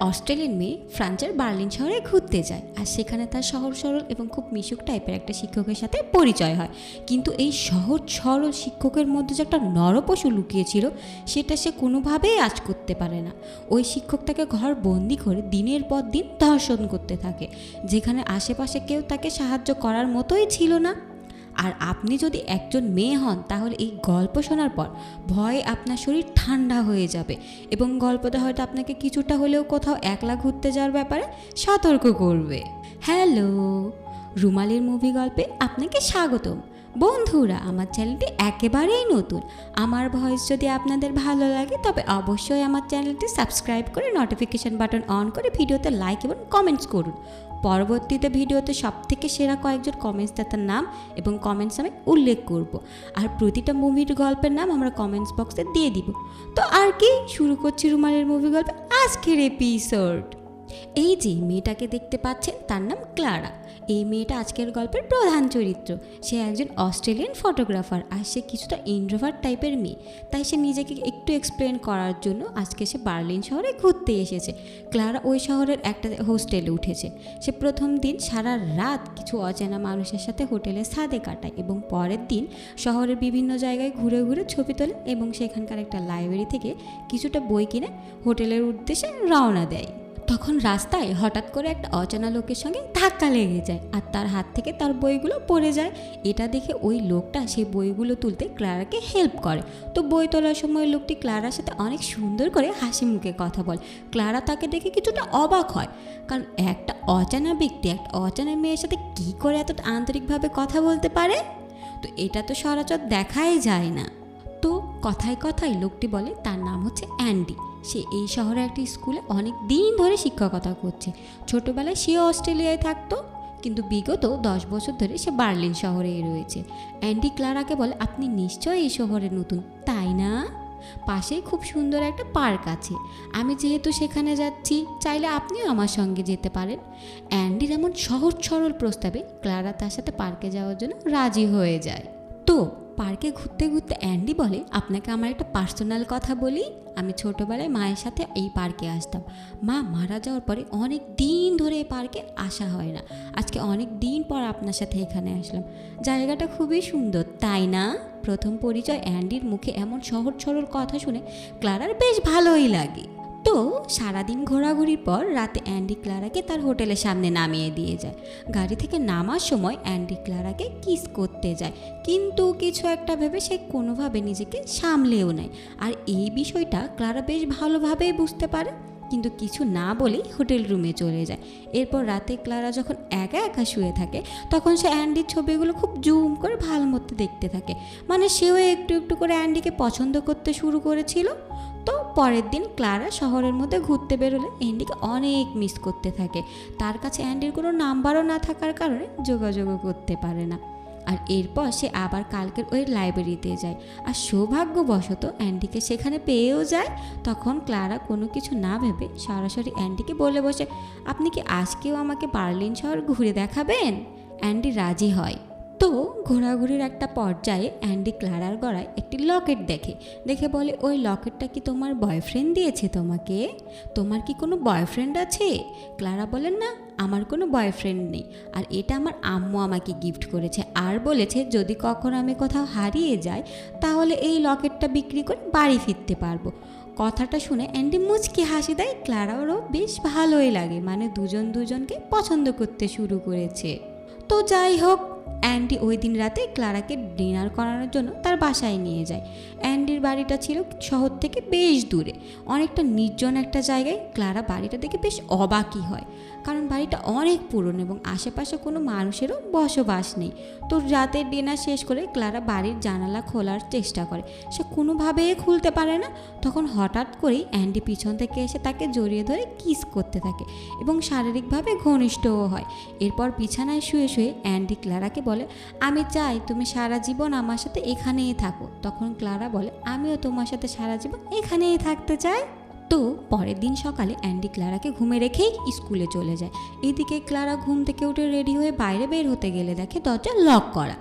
Australian মেয়ে ফ্রান্সের Berlin শহরে ঘুরতে যায়। আর সেখানে তার সহজ, সরল এবং খুব মিশুক টাইপের একটা শিক্ষকের সাথে পরিচয় হয়। কিন্তু এই সহজ, সরল শিক্ষকের মধ্যে যে একটা নরপশু লুকিয়েছিল, সেটা সে কোনোভাবেই আজ করতে পারে না। ওই শিক্ষক তাকে ঘর বন্দি করে দিনের পর দিন ধর্ষণ করতে থাকে। যেখানে আশেপাশে কেউ তাকে সাহায্য করার মতোই ছিল না। আর আপনি যদি একজন মেয়ে হন, তাহলে এই গল্প শোনার পর ভয়ে আপনার শরীর ঠান্ডা হয়ে যাবে এবং গল্পটা হয়তো আপনাকে কিছুটা হলেও কোথাও একলা ঘুরতে যাওয়ার ব্যাপারে সতর্ক করবে। হ্যালো, রুমালির মুভি গল্পে আপনাকে স্বাগতম। বন্ধুরা, আমার চ্যানেলটি একেবারেই নতুন। আমার ভয়েস যদি আপনাদের ভালো লাগে, তবে অবশ্যই আমার চ্যানেলটি সাবস্ক্রাইব করে নোটিফিকেশান বাটন অন করে ভিডিওতে লাইক এবং কমেন্টস করুন। পরবর্তীতে ভিডিওতে সব থেকে সেরা কয়েকজন কমেন্টস দাতার নাম এবং কমেন্টস আমি উল্লেখ করব। আর প্রতিটা মুভির গল্পের নাম আমরা কমেন্টস বক্সে দিয়ে দিব। তো আর কি শুরু করছি রুমালের মুভি গল্পে? আজকের এপিসোড এই যে, মেয়েটাকে দেখতে পাচ্ছেন, তার নাম ক্লারা। এই মেয়েটা আজকের গল্পের প্রধান চরিত্র। সে একজন অস্ট্রেলিয়ান ফটোগ্রাফার আর সে কিছুটা ইন্ট্রোভার্ট টাইপের মেয়ে। তাই সে নিজেকে একটু এক্সপ্লেন করার জন্য আজকে সে বার্লিন শহরে ঘুরতে এসেছে। ক্লারা ওই শহরের একটা হোস্টেলে উঠেছে। সে প্রথম দিন সারা রাত কিছু অচেনা মানুষের সাথে হোটেলে ছাদে কাটায় এবং পরের দিন শহরের বিভিন্ন জায়গায় ঘুরে ঘুরে ছবি তোলে এবং সেখানকার একটা লাইব্রেরি থেকে কিছুটা বই কিনে হোটেলের উদ্দেশ্যে রওনা দেয়। তখন রাস্তায় হঠাৎ করে একটা অচেনা লোকের সঙ্গে ধাক্কা লেগে যায় আর তার হাত থেকে তার বইগুলো পড়ে যায়। এটা দেখে ওই লোকটা সেই বইগুলো তুলতে ক্লারাকে হেল্প করে। তো বই তোলার সময় লোকটি ক্লারার সাথে অনেক সুন্দর করে হাসি মুখে কথা বলে। ক্লারা তাকে দেখে কিছুটা অবাক হয়। কারণ একটা অচেনা ব্যক্তি, একটা অচেনা মেয়ের সাথে কী করে এত আন্তরিকভাবে কথা বলতে পারে? তো এটা তো সরাচর দেখাই যায় না। তো কথায় কথায় লোকটি বলে, তার নাম হচ্ছে অ্যান্ডি। সে এই শহরে একটি স্কুলে অনেক দিন ধরে শিক্ষকতা করছে। ছোটোবেলায় সে অস্ট্রেলিয়ায় থাকতো, কিন্তু বিগত দশ বছর ধরে সে বার্লিন শহরেই রয়েছে। অ্যান্ডি ক্লারাকে বলে, আপনি নিশ্চয়ই এই শহরে নতুন। তাই না? পাশেই খুব সুন্দর একটা পার্ক আছে। আমি যেহেতু সেখানে যাচ্ছি, চাইলে আপনিও আমার সঙ্গে যেতে পারেন। অ্যান্ডির এমন সহজ সরল প্রস্তাবে ক্লারা তার সাথে পার্কে যাওয়ার জন্য রাজি হয়ে যায়। তো পার্কে ঘুরতে ঘুরতে অ্যান্ডি বলে, আপনাকে আমার একটা পার্সোনাল কথা বলি। আমি ছোটোবেলায় মায়ের সাথে এই পার্কে আসতাম। মা মারা যাওয়ার পরে অনেক দিন ধরে এই পার্কে আসা হয় না। আজকে অনেক দিন পর আপনার সাথে এখানে আসলাম। জায়গাটা খুবই সুন্দর, তাই না? প্রথম পরিচয় অ্যান্ডির মুখে এমন সহজ সরল কথা শুনে ক্লারার বেশ ভালোই লাগে। সারাদিন ঘোরাঘুরির পর রাতে অ্যান্ডি ক্লারাকে তার হোটেলের সামনে নামিয়ে দিয়ে যায়। গাড়ি থেকে নামার সময় অ্যান্ডি ক্লারাকে কিস করতে যায়। কিন্তু কিছু একটা ভেবে সে কোনোভাবে নিজেকে সামলেও নেয়। আর এই বিষয়টা ক্লারা বেশ ভালোভাবেই বুঝতে পারে। কিন্তু কিছু না বলেই হোটেল রুমে চলে যায়। এরপর রাতে ক্লারা যখন একা একা শুয়ে থাকে, তখন সে অ্যান্ডির ছবিগুলো খুব জুম করে ভালো মতো দেখতে থাকে। মানে সেও একটু একটু করে অ্যান্ডিকে পছন্দ করতে শুরু করেছিল। তো পরের দিন ক্লারা শহরের মধ্যে ঘুরতে বেরোলে অ্যান্ডিকে অনেক মিস করতে থাকে। তার কাছে অ্যান্ডির কোনো নাম্বারও না থাকার কারণে যোগাযোগও করতে পারে না। আর এরপর সে আবার কালকের ওই লাইব্রেরিতে যায়। আর সৌভাগ্যবশত অ্যান্ডিকে সেখানে পেয়েও যায়। তখন ক্লারা কোনো কিছু না ভেবে সরাসরি অ্যান্ডিকে বলে বসে, আপনি কি আজকেও আমাকে বার্লিন শহর ঘুরে দেখাবেন? অ্যান্ডি রাজি হয়। তো ঘোরাঘুরির একটা পর্যায়ে অ্যান্ডি ক্লারার গড়ায় একটি লকেট দেখে দেখে বলে, ওই লকেটটা কি তোমার বয়ফ্রেন্ড দিয়েছে তোমাকে? তোমার কি কোনো বয়ফ্রেন্ড আছে? ক্লারা বলেন, না, আমার কোনো বয়ফ্রেন্ড নেই। আর এটা আমার আম্মু আমাকে গিফট করেছে। আর বলেছে, যদি কখনো আমি কোথাও হারিয়ে যাই, তাহলে এই লকেটটা বিক্রি করে বাড়ি ফিরতে পারব। কথাটা শুনে অ্যান্ডি মুচকি হাসি দেয়। ক্লারারও বেশ ভালোই লাগে। মানে দুজন দুজনকে পছন্দ করতে শুরু করেছে। তো যাই হোক অ্যান্ডি ওই দিন রাতে ক্লারাকে ডিনার করানোর জন্য তার বাসায় নিয়ে যায়। অ্যান্ডির বাড়িটা ছিল শহর থেকে বেশ দূরে। অনেকটা নির্জন একটা জায়গায় ক্লারা বাড়িটা দেখে বেশ অবাকই হয়। কারণ বাড়িটা অনেক পুরনো এবং আশেপাশে কোনো মানুষেরও বসবাস নেই। তো রাতের ডিনার শেষ করে ক্লারা বাড়ির জানালা খোলার চেষ্টা করে। সে কোনোভাবেই খুলতে পারে না। তখন হঠাৎ করেই অ্যান্ডি পিছন থেকে এসে তাকে জড়িয়ে ধরে কিস করতে থাকে এবং শারীরিকভাবে ঘনিষ্ঠও হয়। এরপর বিছানায় শুয়ে শুয়ে অ্যান্ডি ক্লারাকে বলে, আমি চাই তুমি সারা জীবন আমার সাথে এখানেই থাকো। তখন ক্লারা বলে, আমিও তোমার সাথে সারা জীবন এখানেই থাকতে চাই। তো পরের দিন সকালে অ্যান্ডি ক্লারাকে ঘুমে রেখেই স্কুলে চলে যায়। এদিকে ক্লারা ঘুম থেকে উঠে রেডি হয়ে বাইরে বের হতে গেলে দেখে দরজা লক করা।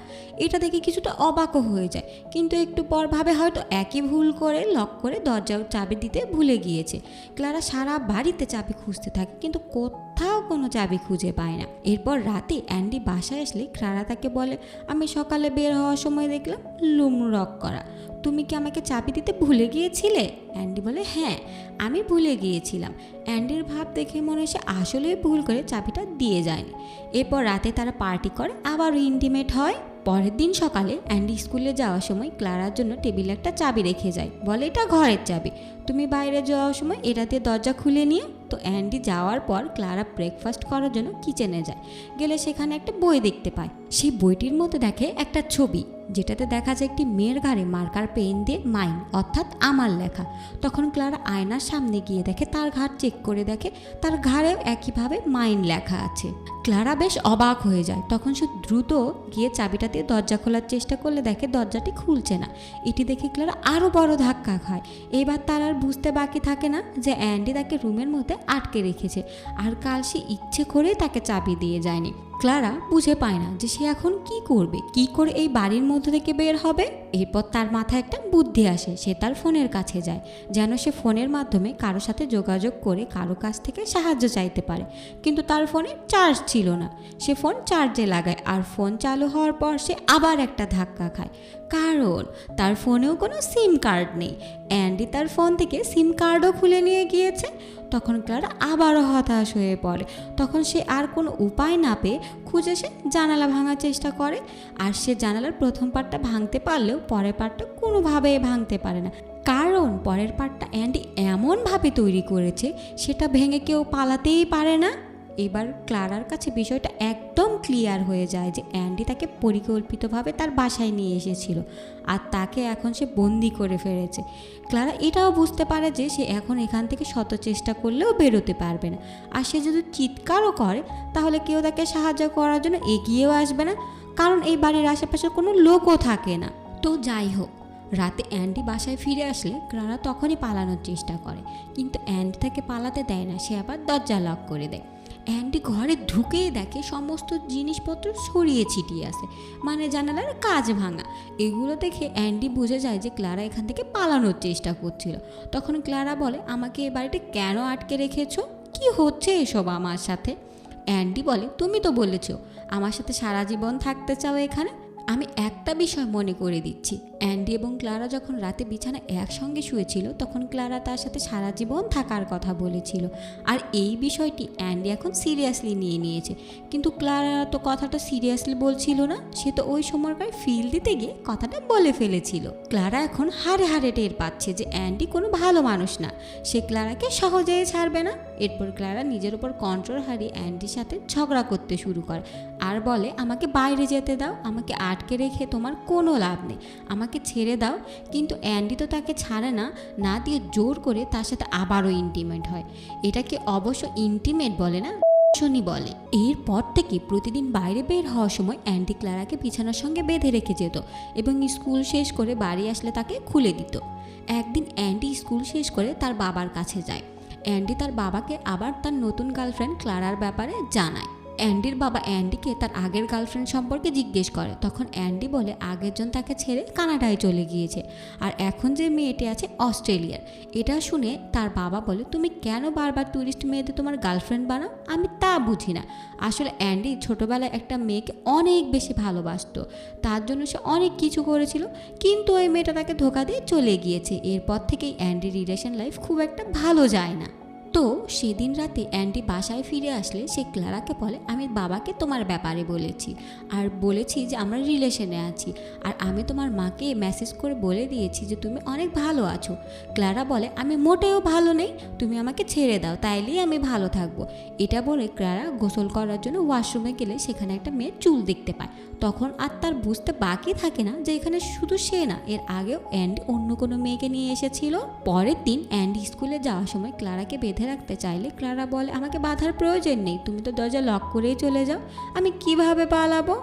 এটা দেখে কিছুটা অবাকও হয়ে যায়। কিন্তু একটু পর ভাবে হয়তো একই ভুল করে লক করে দরজাও চাবি দিতে ভুলে গিয়েছে। ক্লারা সারা বাড়িতে চাবি খুঁজতে থাকে, কিন্তু কোথাও কোনো চাবি খুঁজে পায় না। এরপর রাতে অ্যান্ডি বাসায় আসলে ক্লারা তাকে বলে, আমি সকালে বের হওয়ার সময় দেখলাম লুম লক করা। তুমি কি আমাকে চাবি দিতে ভুলে গিয়েছিলে? অ্যান্ডি বলে হ্যাঁ আমি ভুলে গিয়েছিলাম। অ্যান্ডির ভাব দেখে মনে হয় আসলেই ভুল করে চাবিটা দিয়ে যায়নি। এরপর রাতে তারা পার্টি করে আবার ইন্টিমেট হয়। পরের দিন সকালে অ্যান্ডি স্কুলে যাওয়ার সময় ক্লারার জন্য টেবিলে একটা চাবি রেখে যায়। বলে, এটা ঘরের চাবি। তুমি বাইরে যাওয়ার সময় এটা দিয়ে দরজা খুলে নিয়ে তো অ্যান্ডি যাওয়ার পর ক্লারা ব্রেকফাস্ট করার জন্য কিচেনে যায়। গেলে সেখানে একটা বই দেখতে পায়। সেই বইটির মধ্যে দেখে একটা ছবি, যেটাতে দেখা যায় একটি মেয়ের ঘাড়ে মার্কার পেন দিয়ে মাইন অর্থাৎ আমার লেখা। তখন ক্লারা আয়নার সামনে গিয়ে দেখে তার ঘাড় চেক করে দেখে তার ঘাড়েও একইভাবে মাইন লেখা আছে। ক্লারা বেশ অবাক হয়ে যায়। তখন সে দ্রুত গিয়ে চাবিটা দিয়ে দরজা খোলার চেষ্টা করলে দেখে দরজাটি খুলছে না। এটি দেখে ক্লারা আরও বড় ধাক্কা খায়। এবার তার আর বুঝতে বাকি থাকে না যে অ্যান্ডি তাকে রুমের মধ্যে আটকে রেখেছে। আর কাল সে ইচ্ছে করে তাকে চাবি দিয়ে যায়নি। ক্লারা বুঝে পায় না যে সে এখন কি করবে, কি করে এই বাড়ির মধ্যে থেকে বের হবে। এরপর তার মাথায় একটা বুদ্ধি আসে, সে তার ফোনের কাছে যায়, যেন সে ফোনের মাধ্যমে কারও সাথে যোগাযোগ করে কারও কাছ থেকে সাহায্য চাইতে পারে। কিন্তু তার ফোনে চার্জ ছিল না। সে ফোন চার্জে লাগায়, আর ফোন চালু হওয়ার পর সে আবার একটা ধাক্কা খায়। কারণ তার ফোনেও কোনো সিম কার্ড নেই। অ্যান্ডি তার ফোন থেকে সিম কার্ডও খুলে নিয়ে গিয়েছে। তখন ক্লারা আবারও হতাশ হয়ে পড়ে। তখন সে আর কোনো উপায় না পেয়ে খুঁজে সে জানালা ভাঙার চেষ্টা করে। আর সে জানালার প্রথম পার্টটা ভাঙতে পারলেও পরের পার্টটা কোনোভাবেই ভাঙতে পারে না। কারণ পরের পার্টটা অ্যান্ডি এমনভাবে তৈরি করেছে, সেটা ভেঙে কেউ পালাতেই পারে না। এবার ক্লারার কাছে বিষয়টা একদম ক্লিয়ার হয়ে যায় যে অ্যান্ডি তাকে পরিকল্পিতভাবে তার বাসায় নিয়ে এসেছিল আর তাকে এখন সে বন্দি করে ফেলেছে। ক্লারা এটাও বুঝতে পারে যে সে এখন এখান থেকে শত চেষ্টা করলেও বেরোতে পারবে না। আর সে যদি চিৎকারও করে, তাহলে কেউ তাকে সাহায্য করার জন্য এগিয়েও আসবে না, কারণ এই বাড়ির আশেপাশে কোনো লোকও থাকে না। তো যাই হোক, রাতে অ্যান্ডি বাসায় ফিরে আসলে ক্লারা তখনই পালানোর চেষ্টা করে, কিন্তু অ্যান্ডি তাকে পালাতে দেয় না, সে আবার দরজা লক করে দেয়। অ্যান্ডি ঘরে ঢুকেই দেখে সমস্ত জিনিসপত্র ছড়িয়ে ছিটিয়ে আছে মানে জানালার কাজ ভাঙা। এগুলো দেখে অ্যান্ডি বুঝে যায় যে ক্লারা এখান থেকে পালানোর চেষ্টা করছিল। তখন ক্লারা বলে, আমাকে এ বাড়িতে কেন আটকে রেখেছ? কি হচ্ছে এসব আমার সাথে? অ্যান্ডি বলে, তুমি তো বলেছ, আমার সাথে সারা জীবন থাকতে চাও এখানে? আমি একটা বিষয় মনে করে দিচ্ছি। অ্যান্ডি এবং ক্লারা যখন রাতে বিছানা একসঙ্গে শুয়েছিল, তখন ক্লারা তার সাথে সারা জীবন থাকার কথা বলেছিল। আর এই বিষয়টি অ্যান্ডি এখন সিরিয়াসলি নিয়ে নিয়েছে। কিন্তু ক্লারা তো কথাটা সিরিয়াসলি বলছিল না, সে তো ওই সময়কার ফিল দিতে গিয়ে কথাটা বলে ফেলেছিল। ক্লারা এখন হারে হারে টের পাচ্ছে যে অ্যান্ডি কোনো ভালো মানুষ না। সে ক্লারাকে সহজেই ছাড়বে না। এরপর ক্লারা নিজের উপর কন্ট্রোল হারিয়ে অ্যান্ডির সাথে ঝগড়া করতে শুরু করে। আর বলে, আমাকে বাইরে যেতে দাও, আমাকে আটকে রেখে তোমার কোনো লাভ নেই। আমাকে ছেড়ে দাও। কিন্তু অ্যান্ডি তো তাকে ছাড়ে না না দিয়ে জোর করে তার সাথে আবারও ইন্টিমেট হয়। এটাকে অবশ্য ইন্টিমেট বলে না শনি বলে। এরপর থেকে প্রতিদিন বাইরে বের হওয়ার সময় অ্যান্ডি ক্লারাকে বিছানার সঙ্গে বেঁধে রেখে যেত এবং স্কুল শেষ করে বাড়ি আসলে তাকে খুলে দিত। একদিন অ্যান্ডি স্কুল শেষ করে তার বাবার কাছে যায়। অ্যান্ডি তার বাবাকে আবার তার নতুন গার্লফ্রেন্ড ক্লারার ব্যাপারে জানায়। অ্যান্ডির বাবা অ্যান্ডিকে তার আগের গার্লফ্রেন্ড সম্পর্কে জিজ্ঞেস করে। তখন অ্যান্ডি বলে, আগের জন তাকে ছেড়ে কানাডায় চলে গিয়েছে। আর এখন যে মেয়েটি আছে অস্ট্রেলিয়ার। এটা শুনে তার বাবা বলে, তুমি কেন বারবার ট্যুরিস্ট মেয়েদের তোমার গার্লফ্রেন্ড বানাও? আমি তা বুঝি না। আসলে অ্যান্ডি ছোটোবেলায় একটা মেয়েকে অনেক বেশি ভালোবাসত। তার জন্য সে অনেক কিছু করেছিল, কিন্তু ওই মেয়েটা তাকে ধোকা দিয়ে চলে গিয়েছে। এরপর থেকেই অ্যান্ডির রিলেশন লাইফ খুব একটা ভালো যায় না। তো সেদিন রাতে অ্যান্টি বাসায় ফিরে আসলে সে ক্লারাকে বলে, আমি বাবাকে তোমার ব্যাপারে বলেছি আর বলেছি যে আমরা রিলেশনে আছি আর আমি তোমার মাকে মেসেজ করে বলে দিয়েছি যে তুমি অনেক ভালো আছো। ক্লারা বলে, আমি মোটেও ভালো নেই, তুমি আমাকে ছেড়ে দাও, তাইলেই আমি ভালো থাকব। এটা বলে ক্লারা গোসল করার জন্য ওয়াশরুমে গেলে সেখানে একটা মেয়ের চুল দেখতে পায়। তখন আর তার বুঝতে বাকি থাকে না যে এখানে শুধু সে না, এর আগেও অ্যান্ডি অন্য কোনো মেয়েকে নিয়ে এসেছিল। পরের দিন অ্যান্ডি স্কুলে যাওয়ার সময় ক্লারাকে বেঁধে রাখতে চাইলে ক্লারা বলে, আমাকে বাধার প্রয়োজন নেই, তুমি তো দরজা লক করেই চলে যাও, আমি কীভাবে পালাবো?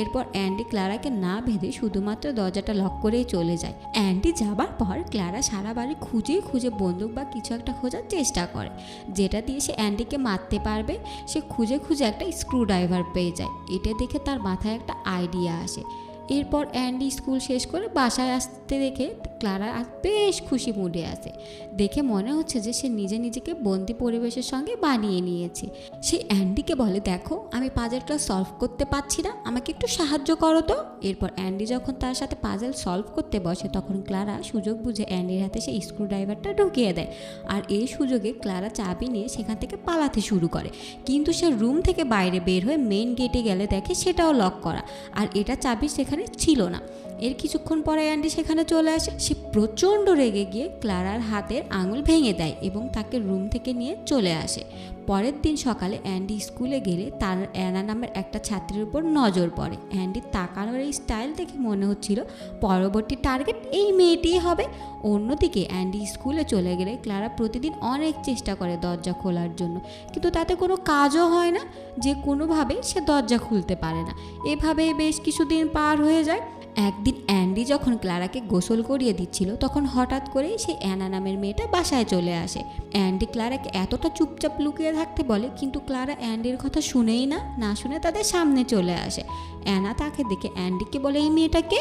এরপর অ্যান্ডি ক্লারাকে না ভেদে শুধুমাত্র দরজাটা লক করেই চলে যায়। অ্যান্ডি যাবার পর ক্লারা সারা বাড়ি খুঁজে খুঁজে বন্দুক বা কিছু একটা খোঁজার চেষ্টা করে, যেটা দিয়ে সে অ্যান্ডিকে মারতে পারবে। সে খুঁজে খুঁজে একটা স্ক্রুড্রাইভার পেয়ে যায়, এটা দেখে তার মাথায় একটা আইডিয়া আসে। এরপর অ্যান্ডি স্কুল শেষ করে বাসায় আসতে দেখে ক্লারা বেশ খুশি মুডে আসে দেখে মনে হচ্ছে যে সে নিজে নিজেকে বন্দি পরিবেশের সঙ্গে বানিয়ে নিয়েছে। সে অ্যান্ডিকে বলে, দেখো, আমি পাজেলটা সলভ করতে পারছি না, আমাকে একটু সাহায্য করো তো। এরপর অ্যান্ডি যখন তার সাথে পাজেল সলভ করতে বসে, তখন ক্লারা সুযোগ বুঝে অ্যান্ডির হাতে সেই স্ক্রু ড্রাইভারটা ঢুকিয়ে দেয়। আর এই সুযোগে ক্লারা চাবি নিয়ে সেখান থেকে পালাতে শুরু করে। কিন্তু সে রুম থেকে বাইরে বের হয়ে মেন গেটে গেলে দেখে সেটাও লক করা। আর এটা চাবি সেখানে ছিল না এর কিছুক্ষণ পরে অ্যান্ডি সেখানে চলে আসে। সে প্রচণ্ড রেগে গিয়ে ক্লারার হাতের আঙুল ভেঙে দেয় এবং তাকে রুম থেকে নিয়ে চলে আসে। পরের দিন সকালে অ্যান্ডি স্কুলে গেলে তার অ্যানা নামের একটা ছাত্রীর উপর নজর পড়ে। অ্যান্ডির তাকানোর এই স্টাইল দেখে মনে হচ্ছিল, পরবর্তী টার্গেট এই মেয়েটিই হবে। অন্যদিকে অ্যান্ডি স্কুলে চলে গেলে ক্লারা প্রতিদিন অনেক চেষ্টা করে দরজা খোলার জন্য। কিন্তু তাতে কোনো কাজও হয় না, যে কোনোভাবে সে দরজা খুলতে পারে না। এভাবে বেশ কিছুদিন পার হয়ে যায়। একদিন অ্যান্ডি যখন ক্লারাকে গোসল করিয়ে দিচ্ছিল, তখন হঠাৎ করেই সেই অ্যানা নামের মেয়েটা বাসায় চলে আসে। অ্যান্ডি ক্লারাকে এতটা চুপচাপ লুকিয়ে থাকতে বলে, কিন্তু ক্লারা অ্যান্ডির কথা শুনেই না না শুনে তাদের সামনে চলে আসে। অ্যানা তাকে দেখে অ্যান্ডিকে বলে, এই মেয়েটাকে?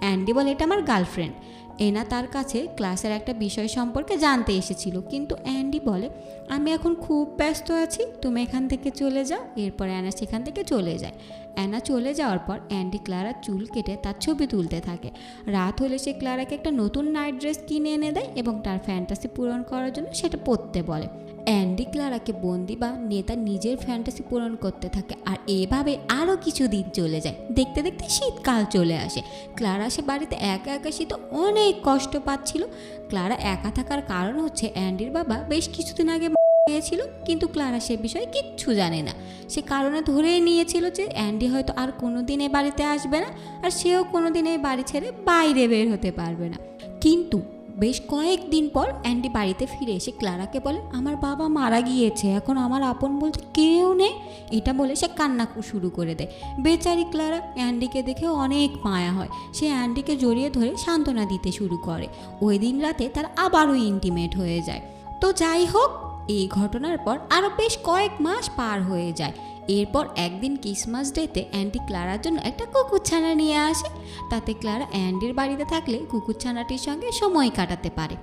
অ্যান্ডি বলে, এটা আমার গার্লফ্রেন্ড। এনা তার কাছে ক্লাসের একটা বিষয় সম্পর্কে জানতে এসেছিল। কিন্তু অ্যান্ডি বলে, আমি এখন খুব ব্যস্ত আছি, তুমি এখান থেকে চলে যাও। এরপর অ্যানা সেখান থেকে চলে যায়। অ্যানা চলে যাওয়ার পর অ্যান্ডি ক্লারার চুল কেটে তার ছবি তুলতে থাকে। রাত হলে সে ক্লারাকে একটা নতুন নাইট ড্রেস কিনে এনে দেয় এবং তার ফ্যান্টাসি পূরণ করার জন্য সেটা পরতে বলে। অ্যান্ডি ক্লারাকে বন্দি বা নেতা নিজের ফ্যান্টাসি পূরণ করতে থাকে আর এভাবে আরও কিছু দিন চলে যায়। দেখতে দেখতে শীতকাল চলে আসে। ক্লারা সে বাড়িতে একা একা শীত অনেক কষ্ট পাচ্ছিল। ক্লারা একা থাকার কারণ হচ্ছে অ্যান্ডির বাবা বেশ কিছুদিন আগে গিয়েছিল, কিন্তু ক্লারা সে বিষয়ে কিচ্ছু জানে না। সে কারণে ধরেই নিয়েছিল যে অ্যান্ডি হয়তো আর কোনো দিন এ বাড়িতে আসবে না আর সেও কোনো দিন এই বাড়ি ছেড়ে বাইরে বের হতে পারবে না। কিন্তু বেশ কয়েকদিন পর অ্যান্ডি বাড়িতে ফিরে এসে ক্লারাকে বলে, আমার বাবা মারা গিয়েছে, এখন আমার আপন বলতে কেউ নেই। এটা বলে সে কান্না শুরু করে দেয়। বেচারি ক্লারা অ্যান্ডিকে দেখে অনেক মায়া হয়। সে অ্যান্ডিকে জড়িয়ে ধরে সান্ত্বনা দিতে শুরু করে। ওই দিন রাতে তার আবারও ইন্টিমেট হয়ে যায়। তো যাই হোক, এই ঘটনার পর আরও বেশ কয়েক মাস পার হয়ে যায়। এরপর একদিন ক্রিসমাস ডেতে অ্যান্টি ক্লারার জন্য একটা কুকুরছানা নিয়ে আসে। তাতে ক্লারা অ্যান্ডির বাড়িতে থাকলে কুকুরছানাটির সঙ্গে সময় কাটাতে পারে।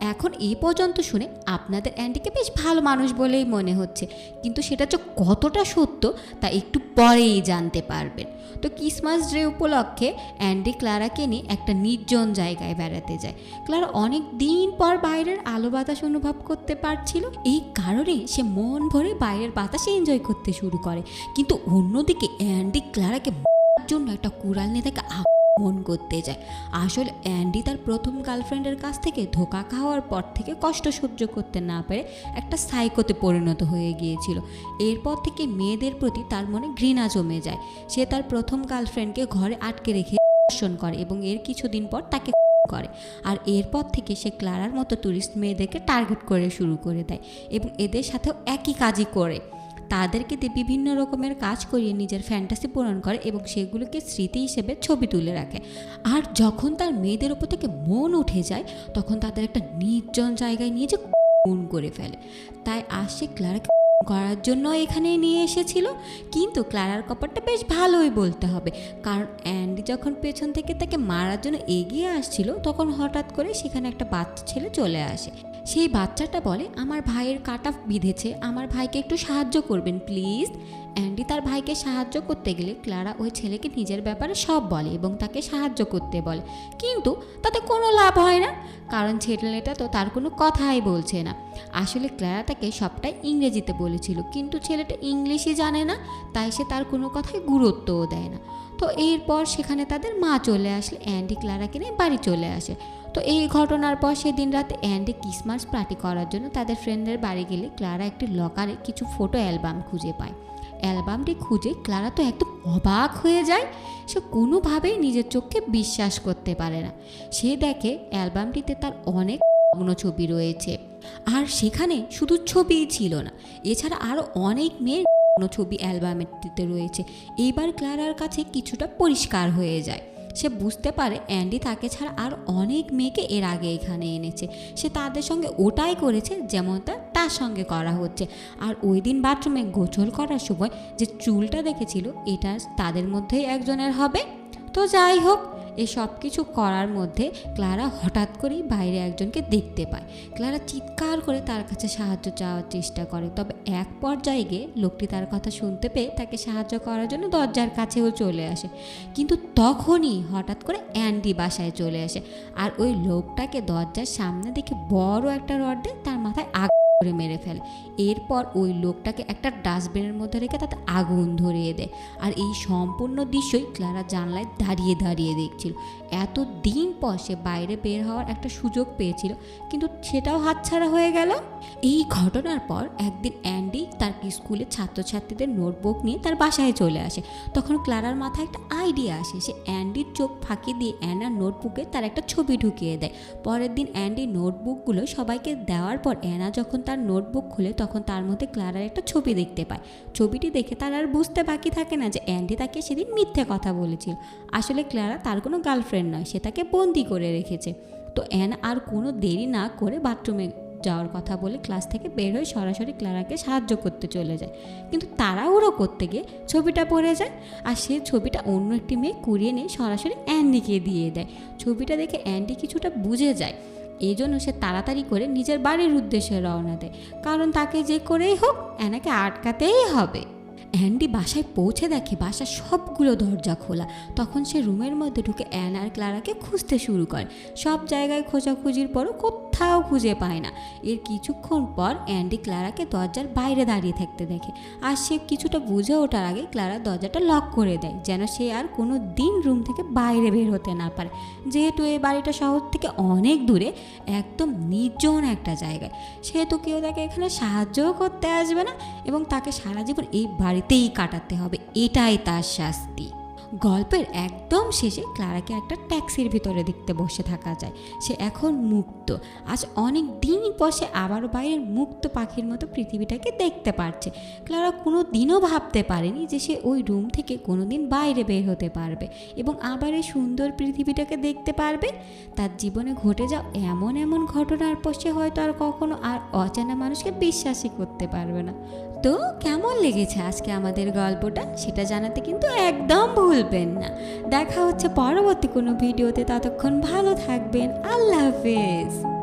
এখন এই পর্যন্ত শুনে আপনাদের অ্যান্টিকে বেশ ভালো মানুষ বলেই মনে হচ্ছে। কিন্তু সেটা যে কতটা সত্য, তা একটু পরেই জানতে পারবেন। তো ক্রিসমাস ডে উপলক্ষে অ্যান্ডি ক্লারাকে নিয়ে একটা নির্জন জায়গায় বেড়াতে যায়। ক্লারা অনেক দিন পর বাইরের আলো বাতাস অনুভব করতে পারছিল। এই কারণে সে মন ভরে বাইরের বাতাস এনজয় করতে শুরু করে। কিন্তু অন্যদিকে অ্যান্ডি ক্লারাকে জন্য একটা কুড়াল নিয়ে তাকে মন করতে যায়। আসলে অ্যান্ডি তার প্রথম গার্লফ্রেন্ডের কাছ থেকে ধোকা খাওয়ার পর থেকে কষ্ট সহ্য করতে না পেরে একটা সাইকোতে পরিণত হয়ে গিয়েছিল। এরপর থেকে মেয়েদের প্রতি তার মনে ঘৃণা জমে যায়। সে তার প্রথম গার্লফ্রেন্ডকে ঘরে আটকে রেখে ধর্ষণ করে এবং এর কিছুদিন পর তাকে করে। আর এরপর থেকে সে ক্লারার মতো টুরিস্ট মেয়েদেরকে টার্গেট করে শুরু করে দেয় এবং এদের সাথেও একই কাজই করে। তাদেরকে দিয়ে বিভিন্ন রকমের কাজ করিয়ে নিজের ফ্যান্টাসি পূরণ করে এবং সেগুলোকে স্মৃতি হিসেবে ছবি তুলে রাখে। আর যখন তার মেয়েদের ওপর থেকে মন উঠে যায়, তখন তাদের একটা নির্জন জায়গায় নিয়ে যে খুন করে ফেলে। তাই আসে ক্লার্ক ক্লারাকে করার জন্য এখানে নিয়ে এসেছিল। কিন্তু ক্লারার কপারটা বেশ ভালোই বলতে হবে। কারণ অ্যান্ডি যখন পেছন থেকে তাকে মারার জন্য এগিয়ে আসছিল, তখন হঠাৎ করে সেখানে একটা বাচ্চা ছেলে চলে আসে। সেই বাচ্চাটা বলে, আমার ভাইয়ের কাটা বিঁধেছে। আমার ভাইকে একটু সাহায্য করবেন, প্লিজ। অ্যান্ডি তার ভাইকে সাহায্য করতে গেলে ক্লারা ওই ছেলেকে নিজের ব্যাপারে সব বলে এবং তাকে সাহায্য করতে বলে। কিন্তু তাতে কোনো লাভ হয় না, কারণ ছেলেটা তো তার কোনো কথাই বলছে না। আসলে ক্লারা তাকে সবটাই ইংরেজিতে বলেছিল, কিন্তু ছেলেটা ইংলিশই জানে না, তাই সে তার কোনো কথায় গুরুত্বও দেয় না। তো এরপর সেখানে তাদের মা চলে আসলে, অ্যান্ডি ক্লারাকে নিয়ে বাড়ি চলে আসে। তো এই ঘটনার পর সেদিন রাতে অ্যান্ডি ক্রিসমাস পার্টি করার জন্য তাদের ফ্রেন্ডের বাড়ি গেলে ক্লারা একটি লকারে কিছু ফটো অ্যালবাম খুঁজে পায়। অ্যালবামটি খুঁজে ক্লারা তো একদম অবাক হয়ে যায়। সে কোনোভাবেই নিজের চোখকে বিশ্বাস করতে পারে না। সে দেখে অ্যালবামটিতে তার অনেক নগ্ন ছবি রয়েছে। আর সেখানে শুধু ছবিই ছিল না, এছাড়া আরও অনেক মেয়ের কোনো ছবি অ্যালবামটিতে রয়েছে। এইবার ক্লারার কাছে কিছুটা পরিষ্কার হয়ে যায়। সে বুঝতে পারে অ্যান্ডি তাকে ছাড়া আর অনেক মেয়েকে এর আগে এখানে এনেছে। সে তাদের সঙ্গে ওটাই করেছে যেমনটা তার সঙ্গে করা হচ্ছে। আর ওই দিন বাথরুমে গোছল করার সময় যে চুলটা দেখেছিল, এটা তাদের মধ্যেই একজনের হবে। তো যাই হোক এই সব কিছু করার মধ্যে ক্লারা হঠাৎ করেই বাইরে একজনকে দেখতে পায়। ক্লারা চিৎকার করে তার কাছে সাহায্য চাওয়ার চেষ্টা করে। তবে এক পর্যায়ে গিয়ে লোকটি তার কথা শুনতে পেয়ে তাকে সাহায্য করার জন্য দরজার কাছেও চলে আসে। কিন্তু তখনই হঠাৎ করে অ্যান্ডি বাসায় চলে আসে আর ওই লোকটাকে দরজার সামনে দেখে বড় একটা রড দিয়ে তার মাথায় আগুন করে মেরে ফেলে। এরপর ওই লোকটাকে একটা ডাস্টবিনের মধ্যে রেখে তাতে আগুন ধরিয়ে দেয়। আর এই সম্পূর্ণ দৃশ্যই ক্লারা জানলায় দাঁড়িয়ে দাঁড়িয়ে দেখছিল। এত দিন পর সে বাইরে বের হওয়ার একটা সুযোগ পেয়েছিল, কিন্তু সেটাও হাতছাড়া হয়ে গেল। এই ঘটনার পর একদিন অ্যান্ডি তার স্কুলের ছাত্রছাত্রীদের নোটবুক নিয়ে তার বাসায় চলে আসে। তখন ক্লারার মাথায় একটা আইডিয়া আসে, সে অ্যান্ডির চোখ ফাঁকি দিয়ে অ্যানার নোটবুকে তার একটা ছবি ঢুকিয়ে দেয়। পরের দিন অ্যান্ডি নোটবুকগুলো সবাইকে দেওয়ার পর অ্যানা যখন তার নোটবুক খুলে তখন তার মধ্যে ক্লারার একটা ছবি দেখতে পায়। ছবিটি দেখে তার আর বুঝতে বাকি থাকে না যে অ্যান্ডি তাকে সেদিন মিথ্যে কথা বলেছিল। আসলে ক্লারা তার কোনো গার্লফ্রেন্ড নয়, সে তাকে বন্দি করে রেখেছে। তো অ্যান আর কোনো দেরি না করে বাথরুমে যাওয়ার কথা বলে ক্লাস থেকে বের হয়ে সরাসরি ক্লারাকে সাহায্য করতে চলে যায়। কিন্তু তাড়াহুড়ো করতে গিয়ে ছবিটা পড়ে যায় আর সে ছবিটা অন্য একটি মেয়ে কুড়িয়ে নিয়ে সরাসরি অ্যান্ডিকে দিয়ে দেয়। ছবিটা দেখে অ্যান্ডি কিছুটা বুঝে যায় এই জন্য সে তাড়াতাড়ি করে নিজের বাড়ির উদ্দেশ্যে রওনা দেয়। কারণ তাকে যে করেই হোক, এনাকে আটকাতেই হবে। অ্যান্ডি বাসায় পৌঁছে দেখে বাসার সবগুলো দরজা খোলা। তখন সে রুমের মধ্যে ঢুকে অ্যান আর ক্লারাকে খুঁজতে শুরু করে। সব জায়গায় খোঁজাখুঁজির পরও কোথাও খুঁজে পায় না। এর কিছুক্ষণ পর অ্যান্ডি ক্লারাকে দরজার বাইরে দাঁড়িয়ে থাকতে দেখে। আর সে কিছুটা বুঝে ওঠার আগে ক্লারা দরজাটা লক করে দেয়, যেন সে আর কোনো দিন রুম থেকে বাইরে বের হতে না পারে। যেহেতু এই বাড়িটা শহর থেকে অনেক দূরে, একদম নির্জন একটা জায়গায়। সেহেতু কেউ তাকে এখানে সাহায্যও করতে আসবে না এবং তাকে সারা জীবন এই বাড়িতেই কাটাতে হবে, এটাই তার শাস্তি। গল্পের একদম শেষে ক্লারাকে একটা ট্যাক্সির ভিতরে দেখতে বসে থাকা যায়। সে এখন মুক্ত। আজ অনেক দিন পর সে আবারও বাইরের মুক্ত পাখির মতো পৃথিবীটাকে দেখতে পারছে। ক্লারা কোনো দিনও ভাবতে পারেনি যে সে ওই রুম থেকে কোনো দিন বাইরে বের হতে পারবে এবং আবার এই সুন্দর পৃথিবীটাকে দেখতে পারবে? তার জীবনে ঘটে যাও এমন এমন ঘটনার পর সে হয়তো আর কখনো আর অচেনা মানুষকে বিশ্বাসই করতে পারবে না। তো কেমন লেগেছে আজকে আমাদের গল্পটা? সেটা জানাতে কিন্তু একদম ভুলবেন না। দেখা হচ্ছে পরবর্তী কোনো ভিডিওতে, ততক্ষণ ভালো থাকবেন। আল্লাহ হাফেজ।